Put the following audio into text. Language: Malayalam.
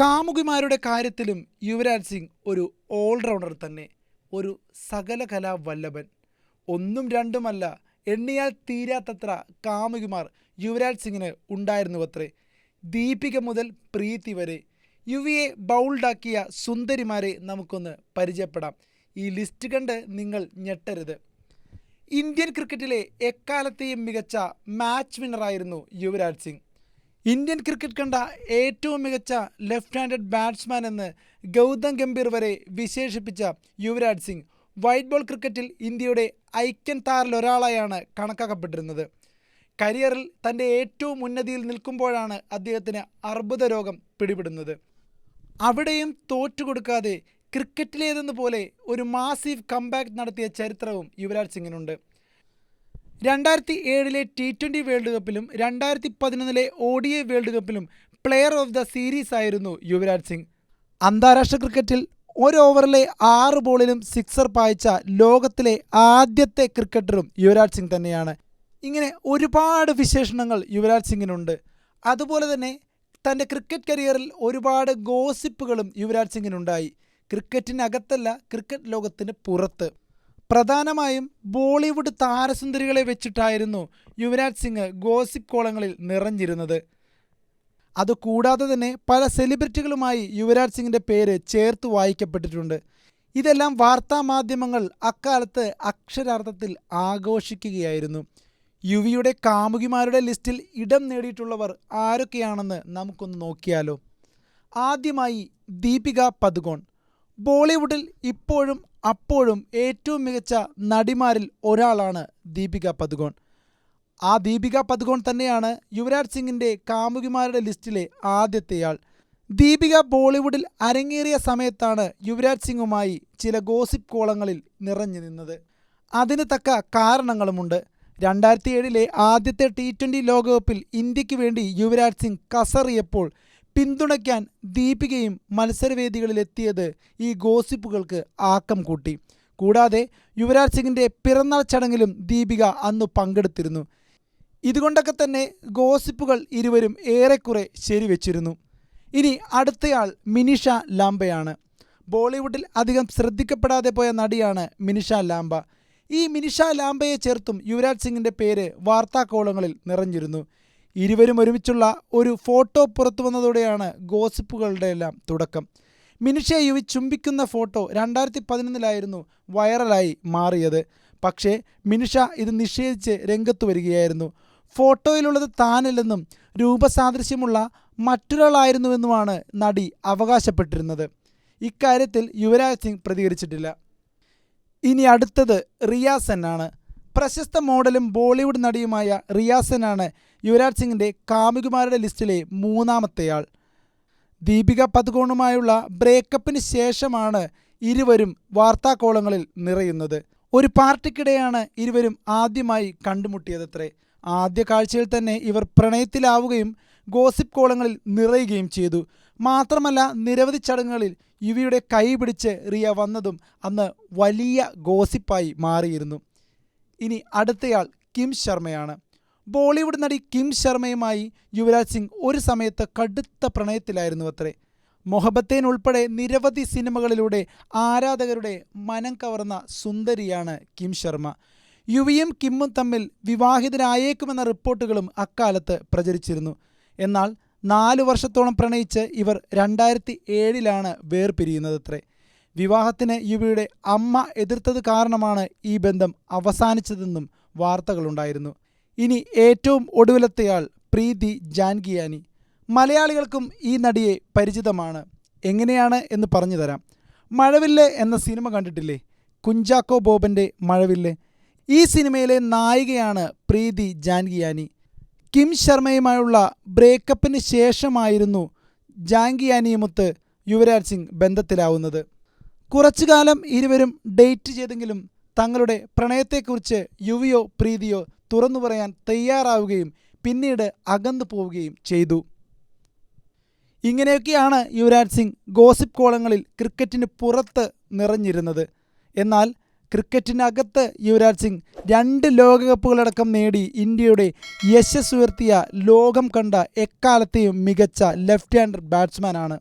കാമുകിമാരുടെ കാര്യത്തിലും യുവരാജ് സിംഗ് ഒരു ഓൾറൗണ്ടർ തന്നെ ഒരു സകലകലാ വല്ലഭൻ. ഒന്നും രണ്ടുമല്ല എണ്ണിയാൽ തീരാത്തത്ര കാമുകിമാർ യുവരാജ് സിംഗിന് ഉണ്ടായിരുന്നുവത്രേ. ദീപിക മുതൽ പ്രീതി വരെ യുവിയെ ബൗൾഡാക്കിയ സുന്ദരിമാരെ നമുക്കൊന്ന് പരിചയപ്പെടാം. ഈ ലിസ്റ്റ് കണ്ട് നിങ്ങൾ ഞെട്ടരുത്. ഇന്ത്യൻ ക്രിക്കറ്റിലെ എക്കാലത്തെയും മികച്ച മാച്ച് വിന്നറായിരുന്നു യുവരാജ് സിംഗ്. ഇന്ത്യൻ ക്രിക്കറ്റ് കണ്ട ഏറ്റവും മികച്ച ലെഫ്റ്റ് ഹാൻഡഡ് ബാറ്റ്സ്മാൻ എന്ന് ഗൗതം ഗംഭീർ വരെ വിശേഷിപ്പിച്ച യുവരാജ് സിംഗ് വൈറ്റ് ബോൾ ക്രിക്കറ്റിൽ ഇന്ത്യയുടെ ഐക്യൻ താരലൊരാളായാണ് കണക്കാക്കപ്പെട്ടിരുന്നത്. കരിയറിൽ തന്റെ ഏറ്റവും ഉന്നതിയിൽ നിൽക്കുമ്പോഴാണ് അദ്ദേഹത്തിന് അർബുദ രോഗം പിടിപെടുന്നത്. അവിടെയും തോറ്റുകൊടുക്കാതെ ക്രിക്കറ്റിലേതെന്ന പോലെ ഒരു മാസീവ് കംബാക്ക് നടത്തിയ ചരിത്രവും യുവരാജ് സിംഗിനുണ്ട്. രണ്ടായിരത്തി ഏഴിലെ ടി ട്വന്റി വേൾഡ് കപ്പിലും രണ്ടായിരത്തി പതിനൊന്നിലെ ഒ ഡി എ വേൾഡ് കപ്പിലും പ്ലെയർ ഓഫ് ദ സീരീസ് ആയിരുന്നു യുവരാജ് സിംഗ്. അന്താരാഷ്ട്ര ക്രിക്കറ്റിൽ ഒരു ഓവറിലെ ആറ് ബോളിലും സിക്സർ പായിച്ച ലോകത്തിലെ ആദ്യത്തെ ക്രിക്കറ്ററും യുവരാജ് സിംഗ് തന്നെയാണ്. ഇങ്ങനെ ഒരുപാട് വിശേഷണങ്ങൾ യുവരാജ് സിംഗിനുണ്ട്. അതുപോലെ തന്നെ തന്റെ ക്രിക്കറ്റ് കരിയറിൽ ഒരുപാട് ഗോസിപ്പുകളും യുവരാജ് സിംഗിനുണ്ടായി. ക്രിക്കറ്റിനകത്തല്ല ക്രിക്കറ്റ് ലോകത്തിന് പുറത്ത്. പ്രധാനമായും ബോളിവുഡ് താരസുന്ദരികളെ വെച്ചിട്ടായിരുന്നു യുവരാജ് സിംഗ് ഗോസിപ്പ് കോളങ്ങളിൽ നിറഞ്ഞിരുന്നത്. അതുകൂടാതെ തന്നെ പല സെലിബ്രിറ്റികളുമായി യുവരാജ് സിംഗിന്റെ പേര് ചേർത്ത് വായിക്കപ്പെട്ടിട്ടുണ്ട്. ഇതെല്ലാം വാർത്താ മാധ്യമങ്ങൾ അക്കാലത്ത് അക്ഷരാർത്ഥത്തിൽ ആഘോഷിക്കുകയായിരുന്നു. യുവിയുടെ കാമുകിമാരുടെ ലിസ്റ്റിൽ ഇടം നേടിയിട്ടുള്ളവർ ആരൊക്കെയാണെന്ന് നമുക്കൊന്ന് നോക്കിയാലോ. ആദ്യമായി ദീപിക പദുകോൺ. ബോളിവുഡിൽ ഇപ്പോഴും അപ്പോഴും ഏറ്റവും മികച്ച നടിമാരിൽ ഒരാളാണ് ദീപിക പദുകോൺ. ആ ദീപിക പദുകോൺ തന്നെയാണ് യുവരാജ് സിംഗിന്റെ കാമുകിമാരുടെ ലിസ്റ്റിലെ ആദ്യത്തെയാൾ ദീപിക ബോളിവുഡിൽ അരങ്ങേറിയ സമയത്താണ് യുവരാജ് സിംഗുമായി ചില ഗോസിപ്പ് കോളങ്ങളിൽ നിറഞ്ഞു നിന്നത്. അതിന് തക്ക കാരണങ്ങളുമുണ്ട്. രണ്ടായിരത്തി ഏഴിലെ ആദ്യത്തെ ടി ട്വന്റി ലോകകപ്പിൽ ഇന്ത്യയ്ക്ക് വേണ്ടി യുവരാജ് സിംഗ് കസറിയപ്പോൾ പിന്തുണയ്ക്കാൻ ദീപികയും മത്സരവേദികളിലെത്തിയത് ഈ ഗോസിപ്പുകൾക്ക് ആക്കം കൂട്ടി. കൂടാതെ യുവരാജ് സിംഗിന്റെ പിറന്നാൾ ചടങ്ങിലും ദീപിക അന്ന് പങ്കെടുത്തിരുന്നു. ഇതുകൊണ്ടൊക്കെ തന്നെ ഗോസിപ്പുകൾ ഇരുവരും ഏറെക്കുറെ ശരിവെച്ചിരുന്നു. ഇനി അടുത്തയാൾ മിനിഷ ലാംബയാണ്. ബോളിവുഡിൽ അധികം ശ്രദ്ധിക്കപ്പെടാതെ പോയ നടിയാണ് മിനിഷ ലാംബ. ഈ മിനിഷ ലാംബയെ ചേർത്തും യുവരാജ് സിംഗിന്റെ പേര് വാർത്താകോളങ്ങളിൽ നിറഞ്ഞിരുന്നു. ഇരുവരും ഒരുമിച്ചുള്ള ഒരു ഫോട്ടോ പുറത്തു വന്നതോടെയാണ് ഗോസിപ്പുകളുടെ എല്ലാം തുടക്കം. മിനിഷയെ യുവി ചുംബിക്കുന്ന ഫോട്ടോ രണ്ടായിരത്തി പതിനൊന്നിലായിരുന്നു വൈറലായി മാറിയത്. പക്ഷേ മിനിഷ ഇത് നിഷേധിച്ച് രംഗത്ത് വരികയായിരുന്നു. ഫോട്ടോയിലുള്ളത് താനല്ലെന്നും രൂപസാദൃശ്യമുള്ള മറ്റൊരാളായിരുന്നുവെന്നുമാണ് നടി അവകാശപ്പെട്ടിരുന്നത്. ഇക്കാര്യത്തിൽ യുവരാജ് സിംഗ് പ്രതികരിച്ചിട്ടില്ല. ഇനി അടുത്തത് റിയാസെന്നാണ് പ്രശസ്ത മോഡലും ബോളിവുഡ് നടിയുമായ റിയാസനാണ് യുവരാജ് സിംഗിന്റെ കാമുകിമാരുടെ ലിസ്റ്റിലെ മൂന്നാമത്തെയാൾ. ദീപിക പതുകോണുമായുള്ള ബ്രേക്കപ്പിന് ശേഷമാണ് ഇരുവരും വാർത്താക്കോളങ്ങളിൽ നിറയുന്നത്. ഒരു പാർട്ടിക്കിടെയാണ് ഇരുവരും ആദ്യമായി കണ്ടുമുട്ടിയതത്രേ. ആദ്യ കാഴ്ചയിൽ തന്നെ ഇവർ പ്രണയത്തിലാവുകയും ഗോസിപ്പ് കോളങ്ങളിൽ നിറയുകയും ചെയ്തു. മാത്രമല്ല നിരവധി ചടങ്ങുകളിൽ യുവിയുടെ കൈ പിടിച്ച് റിയ വന്നതും അന്ന് വലിയ ഗോസിപ്പായി മാറിയിരുന്നു. ഇനി അടുത്തയാൾ കിം ശർമ്മയാണ്. ബോളിവുഡ് നടി കിം ശർമ്മയുമായി യുവരാജ് സിംഗ് ഒരു സമയത്ത് കടുത്ത പ്രണയത്തിലായിരുന്നു അത്രേ മൊഹബത്തേൻ ഉൾപ്പെടെ നിരവധി സിനിമകളിലൂടെ ആരാധകരുടെ മനം കവർന്ന സുന്ദരിയാണ് കിം ശർമ്മ. യുവിയും കിമ്മും തമ്മിൽ വിവാഹിതരായേക്കുമെന്ന റിപ്പോർട്ടുകളും അക്കാലത്ത് പ്രചരിച്ചിരുന്നു. എന്നാൽ നാലു വർഷത്തോളം പ്രണയിച്ച് ഇവർ രണ്ടായിരത്തി ഏഴിലാണ് വേർപിരിയുന്നതത്രേ. വിവാഹത്തിന് യുവിയുടെ അമ്മ എതിർത്തത് കാരണമാണ് ഈ ബന്ധം അവസാനിച്ചതെന്നും വാർത്തകളുണ്ടായിരുന്നു. ഇനി ഏറ്റവും ഒടുവിലത്തെയാൾ പ്രീതി ജാൻകിയാനി. മലയാളികൾക്കും ഈ നടിയെ പരിചിതമാണ്. എങ്ങനെയാണ് എന്ന് പറഞ്ഞു തരാം. മഴവില്ല് എന്ന സിനിമ കണ്ടിട്ടില്ലേ? കുഞ്ചാക്കോ ബോബന്റെ മഴവില്ല്. ഈ സിനിമയിലെ നായികയാണ് പ്രീതി ജാൻകിയാനി. കിം ശർമ്മയുമായുള്ള ബ്രേക്കപ്പിന് ശേഷമായിരുന്നു ജാൻകിയാനിയുമൊത്ത് യുവരാജ് സിംഗ് ബന്ധത്തിലാവുന്നത്. കുറച്ചു കാലം ഇരുവരും ഡേറ്റ് ചെയ്തെങ്കിലും തങ്ങളുടെ പ്രണയത്തെക്കുറിച്ച് യുവിയോ പ്രീതിയോ തുറന്നു പറയാൻ തയ്യാറാവുകയും പിന്നീട് അകന്നു പോവുകയും ചെയ്തു. ഇങ്ങനെയൊക്കെയാണ് യുവരാജ് സിംഗ് ഗോസിപ്പ് കോളങ്ങളിൽ ക്രിക്കറ്റിന് പുറത്ത് നിറഞ്ഞിരുന്നത്. എന്നാൽ ക്രിക്കറ്റിനകത്ത് യുവരാജ് സിംഗ് രണ്ട് ലോകകപ്പുകളടക്കം നേടി ഇന്ത്യയുടെ യശസ് ഉയർത്തിയ ലോകം കണ്ട എക്കാലത്തെയും മികച്ച ലെഫ്റ്റ് ഹാൻഡർ ബാറ്റ്സ്മാനാണ്.